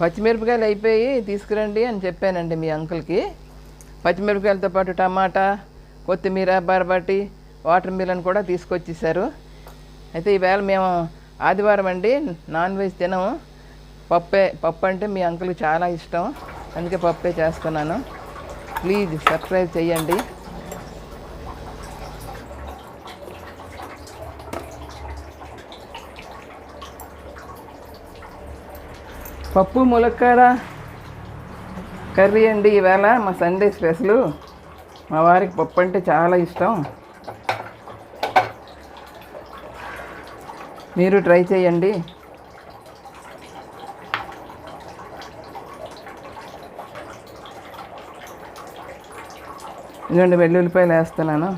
పచ్చిమిరపకాయలు అయిపోయి తీసుకురండి అని చెప్పానండి మీ అంకుల్కి. పచ్చిమిరపకాయలతో పాటు టమాటా కొత్తిమీర బరబటి వాటర్ మిలన్ కూడా తీసుకొచ్చేసారు. అయితే ఈవేళ మేము ఆదివారం అండి నాన్ వెజ్ తినము. పప్పే పప్పు అంటే మీ అంకుల్కి చాలా ఇష్టం. అందుకే పప్పే చేస్తున్నాను. ప్లీజ్ సబ్స్క్రైబ్ చేయండి. పప్పు ములక్కాడ కర్రీ అండి ఈవేళ మా సండే స్పెషల్ మా వారికి పప్పు అంటే చాలా ఇష్టం. మీరు ట్రై చేయండి. ఇదిగోండి వెల్లుల్లిపాయలు వేస్తున్నాను.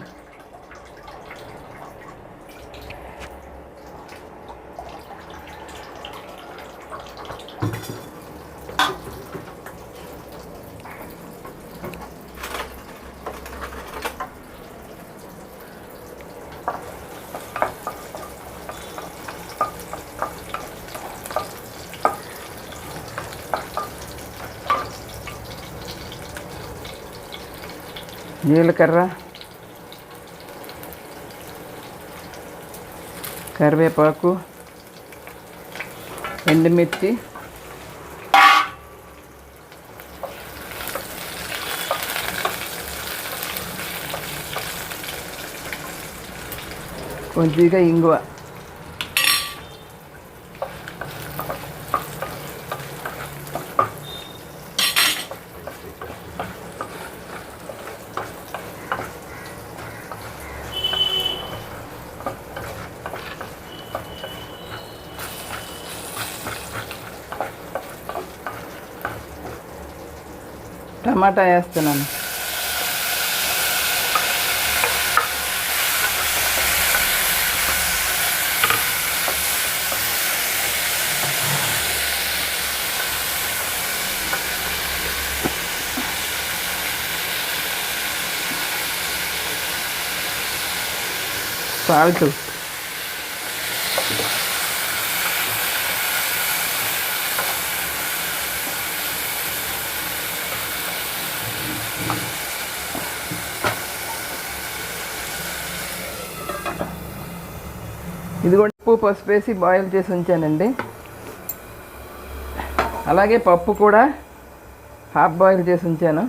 జీలకర్ర కరివేపాకు ఎండుమిర్చి కొద్దిగా ఇంగువ. టమాటా వేస్తున్నాను. సాల్ట్. ఇది కూడా ఉప్పు పసుపు వేసి బాయిల్ చేసి ఉంచానండి. అలాగే పప్పు కూడా హాఫ్ బాయిల్ చేసి ఉంచాను.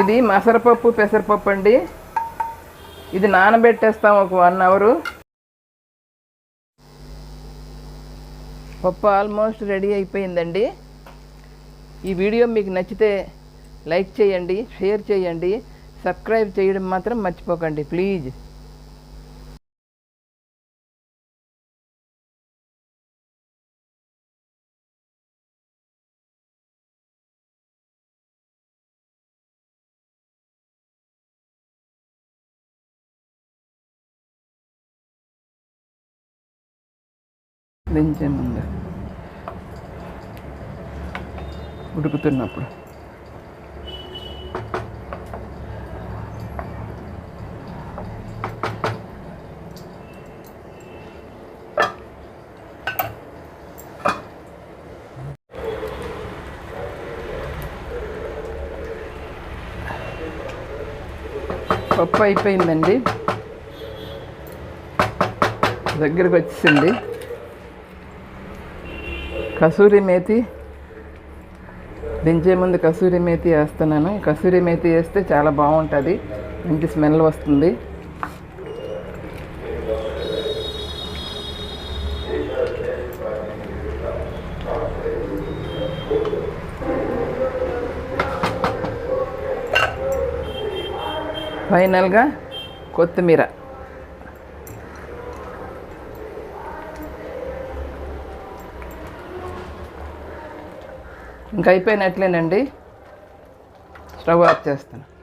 ఇది మసరపప్పు పెసరపప్పు అండి. ఇది నానబెట్టేస్తాం ఒక వన్ అవరు. పప్పు ఆల్మోస్ట్ రెడీ అయిపోయిందండి. ఈ వీడియో మీకు నచ్చితే లైక్ చేయండి షేర్ చేయండి సబ్స్క్రైబ్ చేయడం మాత్రం మర్చిపోకండి ప్లీజ్. దించే ముందు ఉడుకుతున్నప్పుడు. పప్పు అయిపోయిందండి. దగ్గరకు వచ్చేసింది కసూరి మేతి దించే ముందు కసూరి మేతి వేస్తున్నాను. కసూరి మేతి వేస్తే చాలా బాగుంటుంది. మంచి స్మెల్ వస్తుంది. ఫైనల్గా కొత్తిమీర. ఇంకా అయిపోయినట్లేనండి. స్టవ్ ఆఫ్ చేస్తాను.